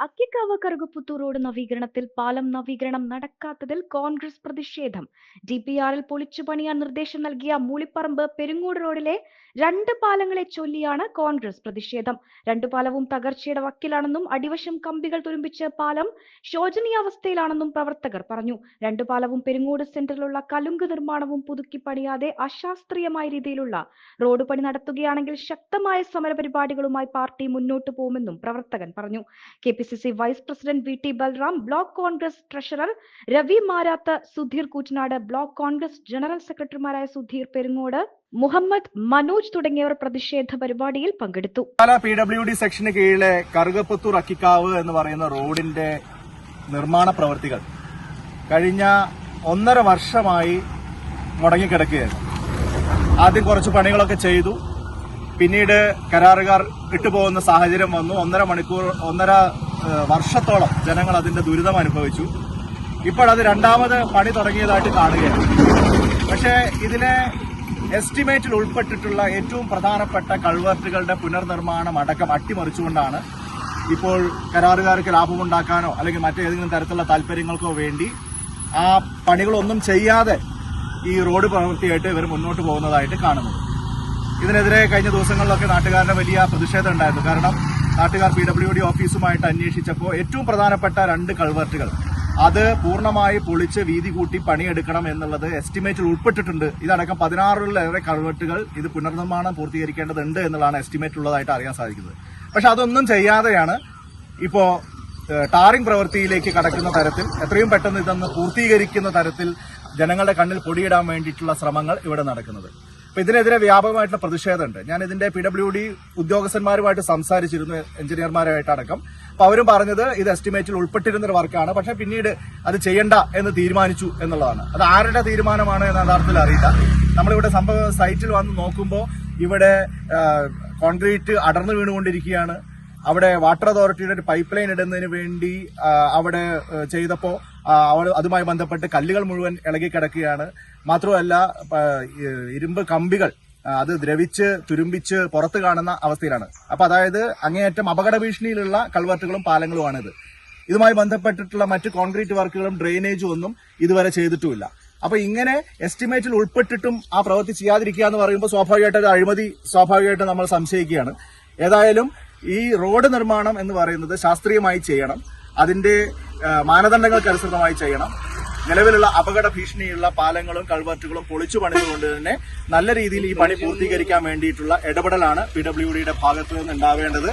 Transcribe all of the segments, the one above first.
Akkikkavu Karukaputhur road നവീകരണത്തിൽ പാലം നവീകരണം നടക്കാത്തതിൽ കോൺഗ്രസ് പ്രതിഷേധം. ഡി പി ആറിൽ പൊളിച്ചു പണിയാൻ നിർദ്ദേശം നൽകിയ മൂളിപ്പറമ്പ് പെരുങ്ങോട് റോഡിലെ രണ്ട് പാലങ്ങളെ ചൊല്ലിയാണ് കോൺഗ്രസ് പ്രതിഷേധം. രണ്ടു പാലവും തകർച്ചയുടെ വക്കിലാണെന്നും അടിവശം കമ്പികൾ തുരുമ്പിച്ച് പാലം ശോചനീയാവസ്ഥയിലാണെന്നും പ്രവർത്തകർ പറഞ്ഞു. രണ്ടു പാലവും പെരുങ്ങോട് സെന്ററിലുള്ള കലുങ്ക് നിർമ്മാണവും പുതുക്കി പണിയാതെ അശാസ്ത്രീയമായ രീതിയിലുള്ള റോഡ് പണി നടത്തുകയാണെങ്കിൽ ശക്തമായ സമരപരിപാടികളുമായി പാർട്ടി മുന്നോട്ടു പോകുമെന്നും പ്രവർത്തകൻ പറഞ്ഞു. K P C C vice president V T Balram block Congress treasurer Ravi Marath Sudheer Koottanad block Congress general സെക്രട്ടറിമാരായ സുധീർ പെരുങ്ങോട് മുഹമ്മദ് മനോജ് തുടങ്ങിയവർ പ്രതിഷേധ പരിപാടിയിൽ പങ്കെടുത്തു. പി ഡബ്ല്യു ഡി സെക്ഷന് കീഴിലെ കറുകപ്പത്തൂർ അക്കിക്കാവ് എന്ന് പറയുന്ന റോഡിന്റെ നിർമ്മാണ പ്രവൃത്തികൾ കഴിഞ്ഞ ഒന്നര വർഷമായി മുടങ്ങിക്കിടക്കുകയായിരുന്നു ആദ്യം കുറച്ച് പണികളൊക്കെ ചെയ്തു. പിന്നീട് കരാറുകാർ ഇട്ടുപോകുന്ന സാഹചര്യം വന്നു. ഒന്നര മണിക്കൂർ ഒന്നര വർഷത്തോളം ജനങ്ങൾ അതിന്റെ ദുരിതം അനുഭവിച്ചു. ഇപ്പോഴത് രണ്ടാമത് പണി തുടങ്ങിയതായിട്ട് കാണുകയാണ്. പക്ഷേ ഇതിനെ എസ്റ്റിമേറ്റിൽ ഉൾപ്പെട്ടിട്ടുള്ള ഏറ്റവും പ്രധാനപ്പെട്ട കൾവേർട്ടുകളുടെ പുനർനിർമ്മാണം അടക്കം അട്ടിമറിച്ചുകൊണ്ടാണ് ഇപ്പോൾ കരാറുകാർക്ക് ലാഭമുണ്ടാക്കാനോ അല്ലെങ്കിൽ മറ്റേതെങ്കിലും തരത്തിലുള്ള താല്പര്യങ്ങൾക്കോ വേണ്ടി ആ പണികളൊന്നും ചെയ്യാതെ ഈ റോഡ് പ്രവൃത്തിയായിട്ട് ഇവർ മുന്നോട്ട് പോകുന്നതായിട്ട് കാണുന്നു ഇതിനെതിരെ കഴിഞ്ഞ ദിവസങ്ങളിലൊക്കെ നാട്ടുകാരുടെ വലിയ പ്രതിഷേധം ഉണ്ടായിരുന്നു. കാരണം നാട്ടുകാർ പി ഡബ്ല്യു ഡി ഓഫീസുമായിട്ട് അന്വേഷിച്ചപ്പോൾ ഏറ്റവും പ്രധാനപ്പെട്ട രണ്ട് കൾവേർട്ടുകൾ. അത് പൂർണമായി പൊളിച്ച് വീതി കൂട്ടി പണിയെടുക്കണം എന്നുള്ളത് എസ്റ്റിമേറ്റിൽ ഉൾപ്പെട്ടിട്ടുണ്ട്. ഇതടക്കം പതിനാറിലേറെ കൾവർട്ടുകൾ ഇത് പുനർനിർമ്മാണം പൂർത്തീകരിക്കേണ്ടതുണ്ട് എന്നുള്ളതാണ് എസ്റ്റിമേറ്റ് ഉള്ളതായിട്ട് അറിയാൻ സാധിക്കുന്നത്. പക്ഷെ അതൊന്നും ചെയ്യാതെയാണ് ഇപ്പോൾ ടാറിംഗ് പ്രവൃത്തിയിലേക്ക് കടക്കുന്ന തരത്തിൽ എത്രയും പെട്ടെന്ന് ഇതൊന്ന് പൂർത്തീകരിക്കുന്ന തരത്തിൽ ജനങ്ങളുടെ കണ്ണിൽ പൊടിയിടാൻ വേണ്ടിയിട്ടുള്ള ശ്രമങ്ങൾ ഇവിടെ നടക്കുന്നത്. അപ്പൊ ഇതിനെതിരെ വ്യാപകമായിട്ടുള്ള പ്രതിഷേധമുണ്ട്. ഞാൻ ഇതിന്റെ പി ഡബ്ല്യു ഡി ഉദ്യോഗസ്ഥന്മാരുമായിട്ട് സംസാരിച്ചിരുന്നു എഞ്ചിനീയർമാരുമായിട്ടടക്കം അപ്പൊ അവരും പറഞ്ഞത് ഇത് എസ്റ്റിമേറ്റിൽ ഉൾപ്പെട്ടിരുന്ന ഒരു വർക്കാണ്. പക്ഷെ പിന്നീട് അത് ചെയ്യണ്ട എന്ന് തീരുമാനിച്ചു എന്നുള്ളതാണ്. അത് ആരുടെ തീരുമാനമാണ് എന്ന് യഥാർത്ഥത്തിൽ അറിയില്ല. നമ്മളിവിടെ സംഭവ സൈറ്റിൽ വന്ന് നോക്കുമ്പോൾ ഇവിടെ കോൺക്രീറ്റ് അടർന്നു വീണുകൊണ്ടിരിക്കുകയാണ്. അവിടെ വാട്ടർ അതോറിറ്റിയുടെ ഒരു പൈപ്പ് ലൈൻ ഇടുന്നതിന് വേണ്ടി അവിടെ ചെയ്തപ്പോൾ ചെയ്തപ്പോ അതുമായി ബന്ധപ്പെട്ട് കല്ലുകൾ മുഴുവൻ ഇളകി കിടക്കുകയാണ്. മാത്രമല്ല ഇരുമ്പ് കമ്പികൾ അത് ദ്രവിച്ച് തുരുമ്പിച്ച് പുറത്ത് കാണുന്ന അവസ്ഥയിലാണ്. അപ്പൊ അതായത് അങ്ങേയറ്റം അപകട ഭീഷണിയിലുള്ള കൾവർട്ടുകളും പാലങ്ങളുമാണിത്. ഇതുമായി ബന്ധപ്പെട്ടിട്ടുള്ള മറ്റ് കോൺക്രീറ്റ് വർക്കുകളും ഡ്രെയിനേജും ഒന്നും ഇതുവരെ ചെയ്തിട്ടുമില്ല. അപ്പൊ ഇങ്ങനെ എസ്റ്റിമേറ്റിൽ ഉൾപ്പെട്ടിട്ടും ആ പ്രവൃത്തി ചെയ്യാതിരിക്കുക എന്ന് പറയുമ്പോൾ സ്വാഭാവികമായിട്ട് അഴിമതി സ്വാഭാവികമായിട്ട് നമ്മൾ സംശയിക്കുകയാണ്. ഏതായാലും ഈ റോഡ് നിർമ്മാണം എന്ന് പറയുന്നത് ശാസ്ത്രീയമായി ചെയ്യണം. അതിന്റെ മാനദണ്ഡങ്ങൾക്ക് മാനദണ്ഡങ്ങൾക്കനുസൃതമായി ചെയ്യണം. നിലവിലുള്ള അപകട ഭീഷണിയുള്ള പാലങ്ങളും കൾവർട്ടുകളും പൊളിച്ചു പണിതുകൊണ്ട് തന്നെ നല്ല രീതിയിൽ ഈ പണി പൂർത്തീകരിക്കാൻ വേണ്ടിയിട്ടുള്ള ഇടപെടലാണ് പി ഡബ്ല്യു ഡിയുടെ ഭാഗത്തു നിന്ന് ഉണ്ടാവേണ്ടത്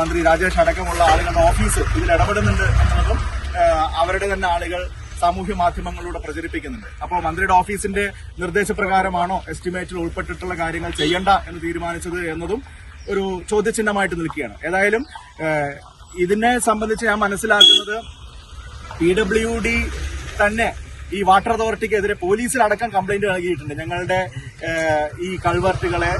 മന്ത്രി രാജേഷ് അടക്കമുള്ള ആളുകളുടെ ഓഫീസ് ഇതിൽ ഇടപെടുന്നുണ്ട് എന്നുള്ളതും അവരുടെ തന്നെ ആളുകൾ സാമൂഹ്യ മാധ്യമങ്ങളിലൂടെ പ്രചരിപ്പിക്കുന്നുണ്ട്. അപ്പോൾ മന്ത്രിയുടെ ഓഫീസിന്റെ നിർദ്ദേശപ്രകാരമാണോ എസ്റ്റിമേറ്റിൽ ഉൾപ്പെട്ടിട്ടുള്ള കാര്യങ്ങൾ ചെയ്യണ്ട എന്ന് തീരുമാനിച്ചത് എന്നതും ഒരു ചോദ്യചിഹ്നമായിട്ട് നിൽക്കുകയാണ്. ഏതായാലും ഇതിനെ സംബന്ധിച്ച് ഞാൻ മനസ്സിലാക്കുന്നത് പി ഡബ്ല്യു ഡി തന്നെ ഈ വാട്ടർ അതോറിറ്റിക്കെതിരെ പോലീസിലടക്കം കംപ്ലൈന്റ് നൽകിയിട്ടുണ്ട്. ഞങ്ങളുടെ ഈ കൾവർട്ടുകളെ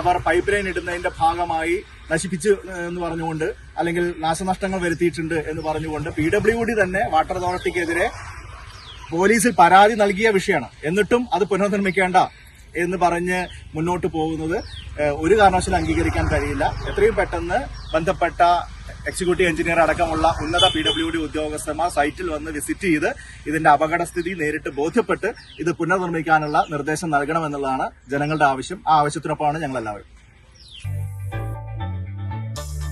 അവർ പൈപ്പ് ലൈൻ ഇടുന്നതിന്റെ ഭാഗമായി നശിപ്പിച്ചു എന്ന് പറഞ്ഞുകൊണ്ട് അല്ലെങ്കിൽ നാശനഷ്ടങ്ങൾ വരുത്തിയിട്ടുണ്ട് എന്ന് പറഞ്ഞുകൊണ്ട് പി ഡബ്ല്യു ഡി തന്നെ വാട്ടർ അതോറിറ്റിക്കെതിരെ പോലീസിൽ പരാതി നൽകിയ വിഷയമാണ്. എന്നിട്ടും അത് പുനർനിർമ്മിക്കേണ്ട എന്ന് പറഞ്ഞ് മുന്നോട്ട് പോകുന്നത് ഒരു കാരണവശാലും അംഗീകരിക്കാൻ കഴിയില്ല. എത്രയും പെട്ടെന്ന് ബന്ധപ്പെട്ട എക്സിക്യൂട്ടീവ് എഞ്ചിനീയർ അടക്കമുള്ള ഉന്നത പി ഡബ്ല്യു ഡി ഉദ്യോഗസ്ഥന്മാർ സൈറ്റിൽ വന്ന് വിസിറ്റ് ചെയ്ത് ഇതിന്റെ അപകടസ്ഥിതി നേരിട്ട് ബോധ്യപ്പെട്ട് ഇത് പുനർനിർമ്മിക്കാനുള്ള നിർദ്ദേശം നൽകണമെന്നുള്ളതാണ് ജനങ്ങളുടെ ആവശ്യം. ആ ആവശ്യത്തിനൊപ്പമാണ് ഞങ്ങൾ എല്ലാവരും